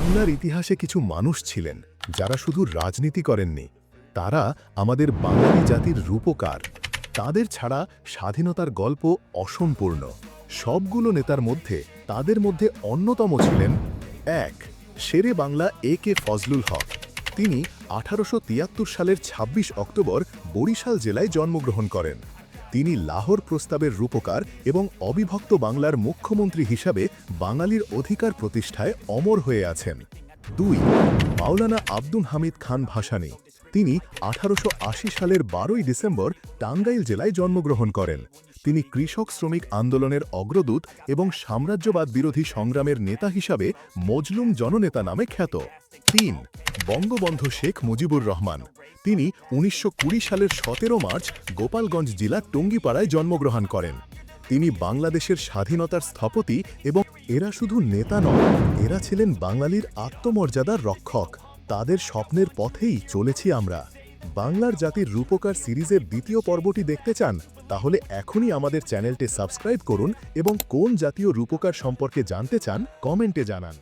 বাংলার ইতিহাসে কিছু মানুষ ছিলেন, যারা শুধু রাজনীতি করেননি। তারা আমাদের বাঙালি জাতির রূপকার। তাদের ছাড়া স্বাধীনতার গল্প অসম্পূর্ণ। সবগুলো নেতার মধ্যে তাদের মধ্যে অন্যতম ছিলেন এক শেরে বাংলা এ কে ফজলুল হক। তিনি আঠারোশো সালের ২৬ অক্টোবর বরিশাল জেলায় জন্মগ্রহণ করেন। তিনি লাহোর প্রস্তাবের রূপকার এবং অবিভক্ত বাংলার মুখ্যমন্ত্রী হিসাবে বাঙালির অধিকার প্রতিষ্ঠায় অমর হয়ে আছেন। দুই, মাওলানা আব্দুল হামিদ খান ভাসানী। তিনি আঠারোশো আশি সালের বারোই ডিসেম্বর টাঙ্গাইল জেলায় জন্মগ্রহণ করেন। তিনি কৃষক শ্রমিক আন্দোলনের অগ্রদূত এবং সাম্রাজ্যবাদ বিরোধী সংগ্রামের নেতা হিসাবে মজলুম জননেতা নামে খ্যাত। তিন, বঙ্গবন্ধু শেখ মুজিবুর রহমান। তিনি উনিশশো কুড়ি সালের সতেরো মার্চ গোপালগঞ্জ জেলার টঙ্গিপাড়ায় জন্মগ্রহণ করেন। তিনি বাংলাদেশের স্বাধীনতার স্থপতি এবং এরা শুধু নেতা নয় এরা ছিলেন বাঙালির আত্মমর্যাদার রক্ষক। তাদের স্বপ্নের পথেই চলেছি আমরা। বাংলার জাতির রূপকার সিরিজের দ্বিতীয় পর্বটি দেখতে চান, তাহলে এখনই আমাদের চ্যানেলটি সাবস্ক্রাইব করুন এবং কোন জাতীয় রূপকার সম্পর্কে জানতে চান, কমেন্টে জানান।